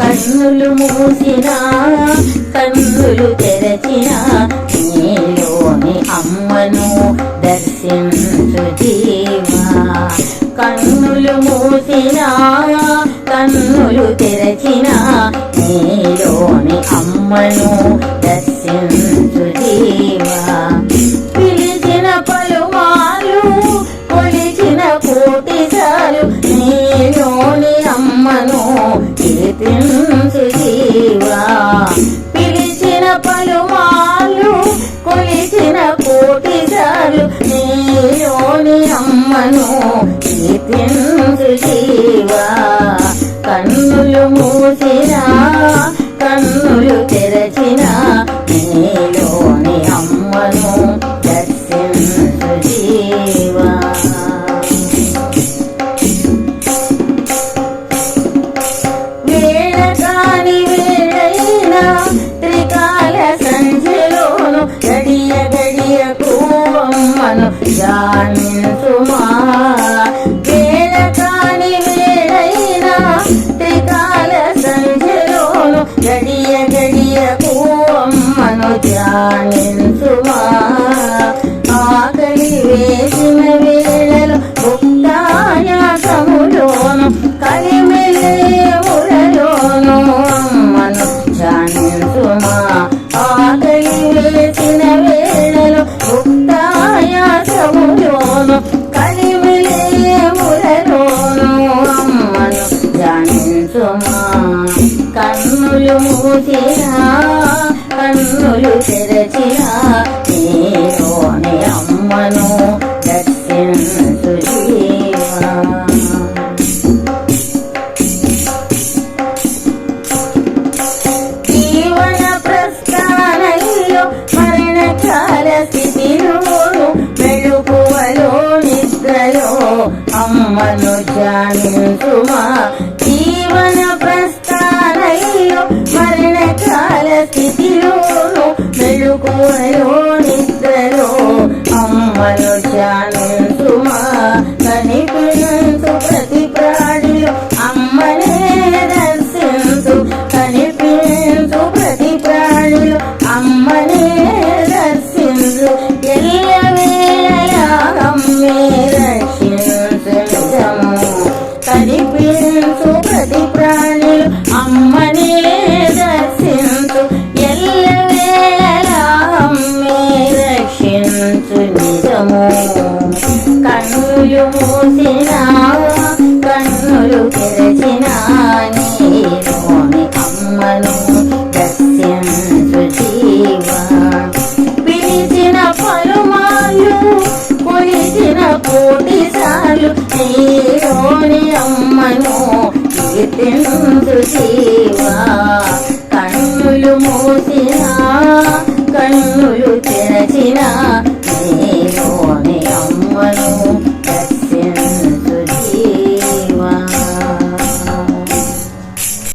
కన్నులు మూసినా కన్నులు తెరచిన నీలోని అమ్మను దర్శించు జీవా. కన్నులు మూసినా కన్నులు తెరచిన నీలోని అమ్మను అమ్మను కీర్తించు జీవా కన్నులు మూసిరా కన్నులు తె అమ్మను ఆకలి వేసిన వేళలో భుక్తాయాసములోను కలిమిలే అమ్మను జానించుమా ఆకలి వేసిన వేళలో భుక్తాయాసములోను కలిమిలే అమ్మను జానించుమా కన్నులు మూసినా? కన్నులు తెరచినా నీలోని అమ్మను దర్శించు జీవా జీవన ప్రస్థానంలో మరణకాల స్థితిలోను మెళుకువలో నిద్రలో అమ్మను జానించుమా మెళుకువలో నిద్రలో అమ్మను ధ్యానించుమా? కనిపించు ప్రతి ప్రాణిలో అమ్మనే దర్శించు. కనిపించు ప్రతి ప్రాణిలో అమ్మనే దర్శించు. కనిపించు ప్రతి ప్రాణిలో అమ్మ నీలోని